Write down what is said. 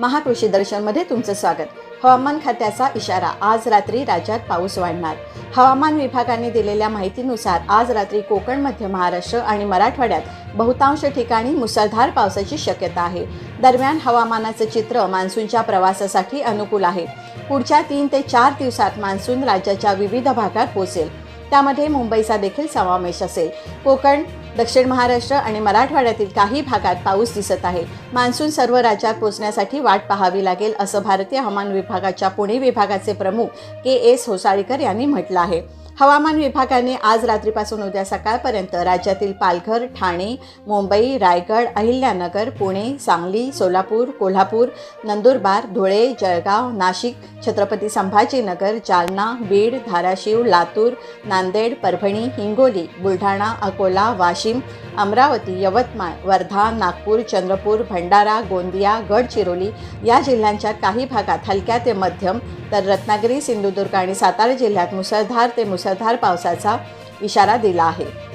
महाकृषी दर्शनमध्ये तुमचं स्वागत. हवामान खात्याचा इशारा आज रात्री राज्यात पाऊस वाढणार. हवामान विभागाने दिलेल्या माहितीनुसार आज रात्री कोकण मध्य महाराष्ट्र आणि मराठवाड्यात बहुतांश ठिकाणी मुसळधार पावसाची शक्यता आहे. दरम्यान हवामानाचं चित्र मान्सूनच्या प्रवासासाठी अनुकूल आहे. पुढच्या तीन ते चार दिवसात मान्सून राज्याच्या विविध भागात पोहोचेल. त्यामध्ये मुंबईचा देखील समावेश असेल. कोकण दक्षिण महाराष्ट्र आणि मराठवाड्यातील काही भागात पाऊस दिसत आहे. मान्सून सर्व राज्यात पोहोचण्यासाठी वाट पाहावी लागेल असं भारतीय हवामान विभागाच्या पुणे विभागाचे प्रमुख के एस होसाळीकर यांनी म्हटलं आहे. हवामान विभागाने आज रात्रीपासून उद्या सकाळपर्यंत राज्यातील पालघर ठाणे मुंबई रायगड अहिल्यानगर पुणे सांगली सोलापूर कोल्हापूर नंदुरबार धुळे जळगाव नाशिक छत्रपती संभाजीनगर जालना बीड धाराशिव लातूर नांदेड परभणी हिंगोली बुलढाणा अकोला वाशिम अमरावती यवतमाळ वर्धा नागपूर चंद्रपूर भंडारा गोंदिया गडचिरोली या जिल्ह्यांच्या काही भागात हलक्या ते मध्यम तर रत्नागिरी सिंधुदुर्ग आणि सातारा जिल्ह्यात मुसळधार ते मुसळधार पावसाचा इशारा दिला आहे.